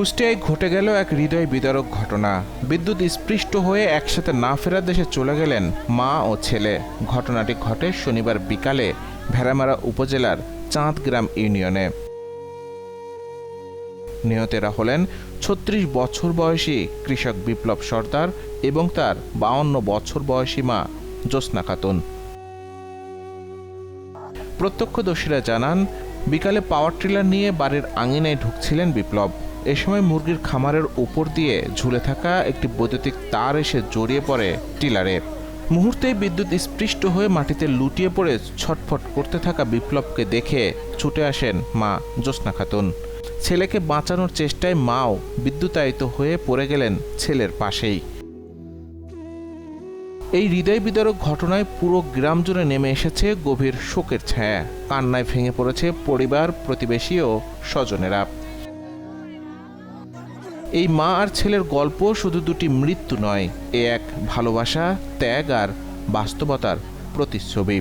কুষ্টিয়ায় ঘটে গেল এক হৃদয় বিদারক ঘটনা। বিদ্যুৎ স্পৃষ্ট হয়ে একসাথে না ফেরার দেশে চলে গেলেন মা ও ছেলে। ঘটনাটি ঘটে শনিবার বিকালে ভেড়ামারা উপজেলার চাঁদগ্রাম ইউনিয়নে। নিহতেরা হলেন ছত্রিশ বছর বয়সী কৃষক বিপ্লব সর্দার এবং তার বাউন্ন বছর বয়সী মা জ্যোৎস্না খাতুন। প্রত্যক্ষদর্শীরা জানান, বিকালে পাওয়ার ট্রিলার নিয়ে বাড়ির আঙিনায় ঢুকছিলেন বিপ্লব। এ সময় মুরগির খামারের উপর দিয়ে ঝুলে থাকা একটি বৈদ্যুতিক তার এসে জড়িয়ে পড়ে টিলারে। মুহূর্তেই বিদ্যুৎ স্পৃষ্ট হয়ে মাটিতে লুটিয়ে পড়ে ছটফট করতে থাকা বিপ্লবকে দেখে ছুটে আসেন মা জ্যোৎস্না খাতুন। ছেলেকে বাঁচানোর চেষ্টায় মাও বিদ্যুতায়িত হয়ে পড়ে গেলেন ছেলের পাশেই। এই হৃদয় বিদারক ঘটনায় পুরো গ্রাম জুড়ে নেমে এসেছে গভীর শোকের ছায়া। কান্নায় ভেঙে পড়েছে পরিবার, প্রতিবেশী ও স্বজনেরা। এই মা আর ছেলের গল্প শুধু দুটি মৃত্যু নয়, এ এক ভালোবাসা, ত্যাগ আর বাস্তবতার প্রতিচ্ছবি।